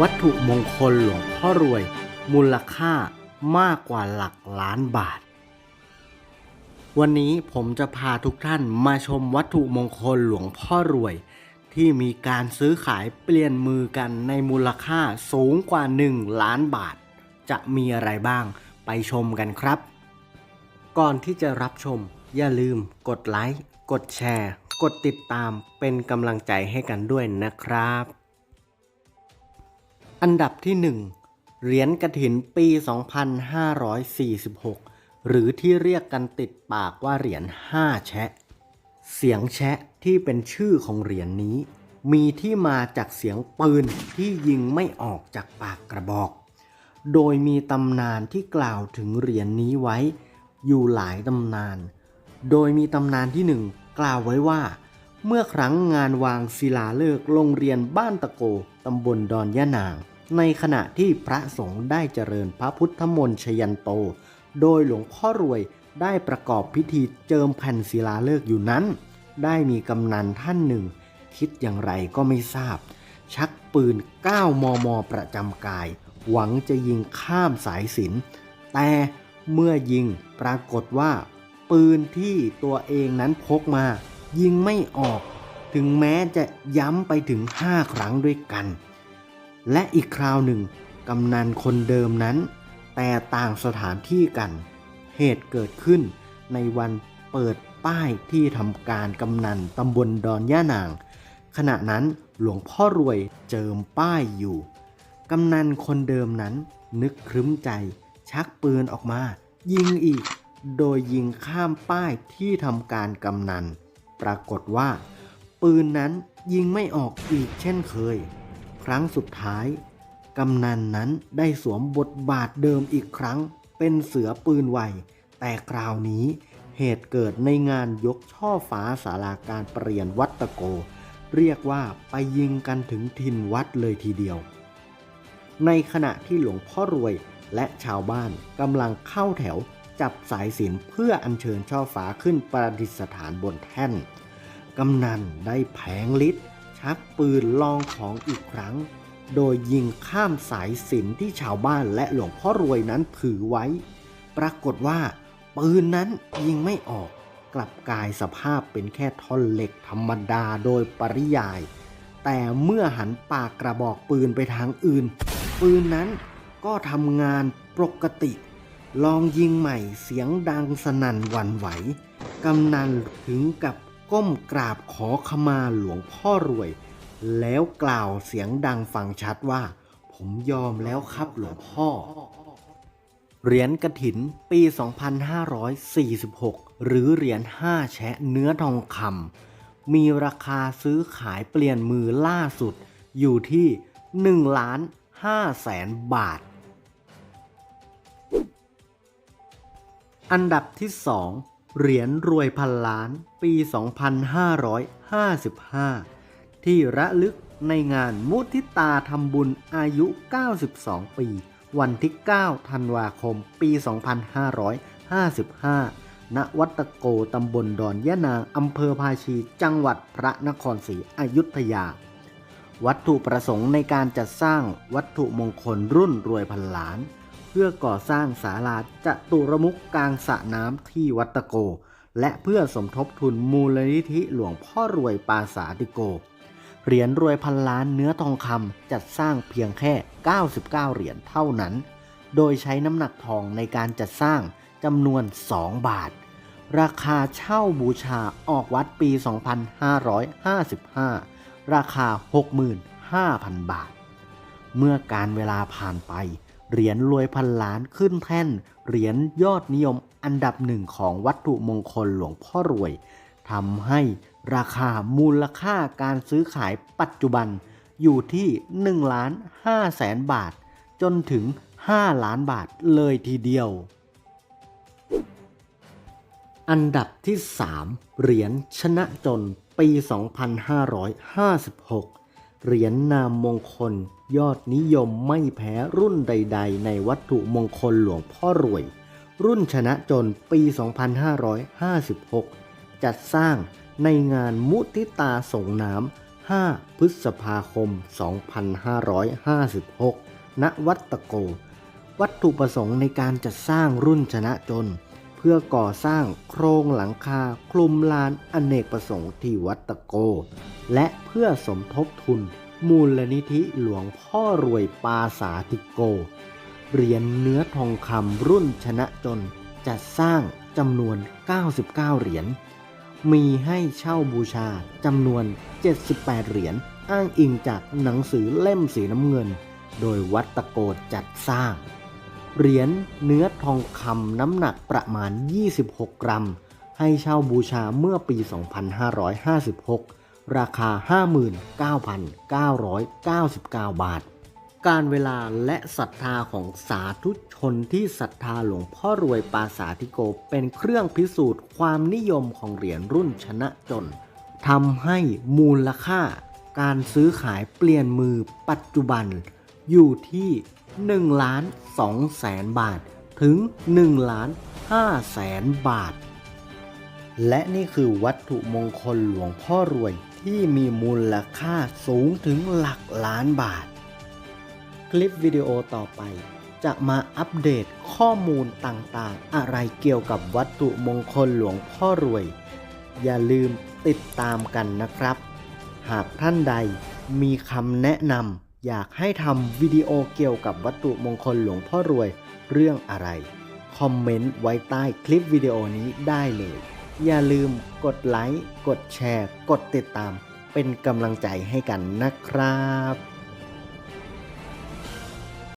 วัตถุมงคลหลวงพ่อรวย มูลค่ามากกว่าหลักล้านบาท วันนี้ผมจะพาทุกท่านมาชมวัตถุมงคลหลวงพ่อรวย ที่มีการซื้อขายเปลี่ยนมือกันในมูลค่าสูงกว่า 1 ล้านบาท จะมีอะไรบ้างไปชมกันครับ ก่อนที่จะรับชม อย่าลืมกดไลค์ กดแชร์ กดติดตามเป็นกำลังใจให้กันด้วยนะครับ อันดับที่ 1 เหรียญกระถินปี 2546 หรือที่เรียกกันติดปากว่าเหรียญ5แชะ เสียงแชะที่เป็นชื่อของเหรียญนี้ มีที่มาจากเสียงปืนที่ยิงไม่ออกจากปากกระบอก โดยมีตำนานที่กล่าวถึงเหรียญนี้ไว้อยู่หลายตำนาน โดยมีตำนานที่หนึ่งกล่าวไว้ว่า เมื่อครั้งงานวางศิลาฤกษ์โรงเรียนบ้านตะโกตำบลดอนยะนาง ในขณะที่พระสงฆ์ได้เจริญพระพุทธมนต์ชยันโต โดยหลวงพ่อรวยได้ประกอบพิธีเจิมแผ่นศิลาฤกษ์อยู่นั้น ได้มีกำนันท่านหนึ่ง คิดอย่างไรก็ไม่ทราบ ชักปืน 9 มม ประจำกาย หวังจะยิงข้ามสายสิน แต่เมื่อยิงปรากฏว่า ปืนที่ตัวเองนั้นพกมา ยิงไม่ออก ถึงแม้จะย้ำไปถึง 5 ครั้งด้วยกัน และอีกคราวหนึ่งกำนันคนเดิมนั้น แต่ต่างสถานที่กัน เหตุเกิดขึ้นในวันเปิดป้ายที่ทำการกำนันตำบลดอนย่านาง ขณะนั้นหลวงพ่อรวยเจิมป้ายอยู่ กำนันคนเดิมนั้นนึกครึ้มใจ ชักปืนออกมา ยิงอีก โดยยิงข้ามป้ายที่ทำการกำนัน ปรากฏว่า ปืนนั้นยิงไม่ออกอีกเช่นเคย รั้งสุดท้าย กำนันนั้นได้สวมบทบาทเดิมอีกครั้ง เป็นเสือปืนไวแต่คราวนี้เหตุเกิดในงานยกช่อฟ้าสาราการเปลี่ยนวัดตะโก เรียกว่าไปยิงกันถึงถิ่นวัดเลยทีเดียว ในขณะที่หลวงพ่อรวยและชาวบ้านกำลังเข้าแถวจับสายสินเพื่ออัญเชิญช่อฟ้าขึ้นประดิษฐานบนแท่น กำนันได้แผงฤทธิ์ ชักปืนลองของอีกครั้ง โดยยิงข้ามสายสินที่ชาวบ้านและหลวงพ่อรวยนั้นถือไว้ ปรากฏว่า ปืนนั้นยิงไม่ออก กลับกลายสภาพเป็นแค่ท่อนเหล็กธรรมดาโดยปริยาย แต่เมื่อหันปากกระบอกปืนไปทางอื่น ปืนนั้นก็ทำงานปกติ ลองยิงใหม่เสียงดังสนั่นหวั่นไหว กำนันถึงกับ ก้มกราบขอขมาหลวงพ่อรวย แล้วกล่าวเสียงดังฟังชัดว่า ผมยอมแล้วครับหลวงพ่อ เหรียญกระถินปี 2546 หรือเหรียญ5แชะเนื้อทองคำมีราคาซื้อขายเปลี่ยนมือล่าสุดอยู่ที่1ล้าน5แสนบาท อันดับที่ 2 เหรียญรวยพันล้านปี 2555 ที่ระลึกในงานมุทิตาทำบุญอายุ 92 ปี วันที่ 9 ธันวาคม ปี 2555 ณ วัดตะโกตำบลดอนยะนางอำเภอภาชี จังหวัดพระนครศรีอยุธยา วัตถุประสงค์ในการจัดสร้างวัตถุมงคลรุ่นรวยพันล้าน เพื่อก่อสร้างศาลาจตุรมุกกลางสระน้ำที่วัดตะโก และเพื่อสมทบทุนมูลนิธิหลวงพ่อรวยปาสาติโก เหรียญรวยพันล้านเนื้อทองคำจัดสร้างเพียงแค่ 99 เหรียญเท่านั้น โดยใช้น้ำหนักทองในการจัดสร้างจำนวน 2 บาท ราคาเช่าบูชาออกวัดปี 2555 ราคา 65,000 บาท เมื่อการเวลาผ่านไป เหรียญรวยพันล้านขึ้นแท่น เหรียญยอดนิยมอันดับหนึ่งของวัตถุมงคลหลวงพ่อรวยทำให้ราคามูลค่าการซื้อขายปัจจุบันอยู่ที่1ล้าน5แสนบาท จนถึง 5 ล้านบาทเลยทีเดียว อันดับที่ 3 เหรียญชนะจนปี 2556 เหรียญนามมงคล ยอดนิยมไม่แพ้รุ่นใด ๆ ในวัตถุมงคลหลวงพ่อรวย รุ่นชนะจนปี 2556 จัดสร้างในงานมุทิตาส่งน้ำ 5 พฤษภาคม 2556 ณ วัดตะโก วัตถุประสงค์ในการจัดสร้างรุ่นชนะจน เพื่อก่อสร้างโครงหลังคาคลุมลานอเนกประสงค์ที่วัดตะโก และเพื่อสมทบทุนมูลนิธิหลวงพ่อรวยปาสาธิโก เหรียญเนื้อทองคำรุ่นชนะจนจัดสร้างจำนวน 99 เหรียญ มีให้เช่าบูชาจำนวน 78 เหรียญอ้างอิงจากหนังสือเล่มสีน้ำเงิน โดยวัดตะโกจัดสร้าง เหรียญเนื้อทองคำน้ำหนักประมาณ 26 กรัม ให้เช่าบูชาเมื่อปี 2556 ราคา 59,999 บาท การเวลาและศรัทธาของสาธุชนที่ศรัทธาหลวงพ่อรวยปาสาธิโกเป็นเครื่องพิสูจน์ความนิยมของเหรียญรุ่นชนะจนทำให้มูลค่าการซื้อขายเปลี่ยนมือปัจจุบันอยู่ที่ 1ล้าน2แสนบาท ถึง1ล้าน5แสนบาท และนี่คือวัตถุมงคลหลวงพ่อรวยที่มีมูลค่าสูงถึงหลักล้านบาท คลิปวิดีโอต่อไป จะมาอัปเดตข้อมูลต่างๆ อะไรเกี่ยวกับวัตถุมงคลหลวงพ่อรวย อย่าลืมติดตามกันนะครับ หากท่านใดมีคำแนะนำ อยากให้ทำวิดีโอเกี่ยวกับวัตถุมงคลหลวงพ่อรวยเรื่องอะไร คอมเมนต์ไว้ใต้คลิปวิดีโอนี้ได้เลย อย่าลืมกดไลค์ กดแชร์ กดติดตาม เป็นกำลังใจให้กันนะครับ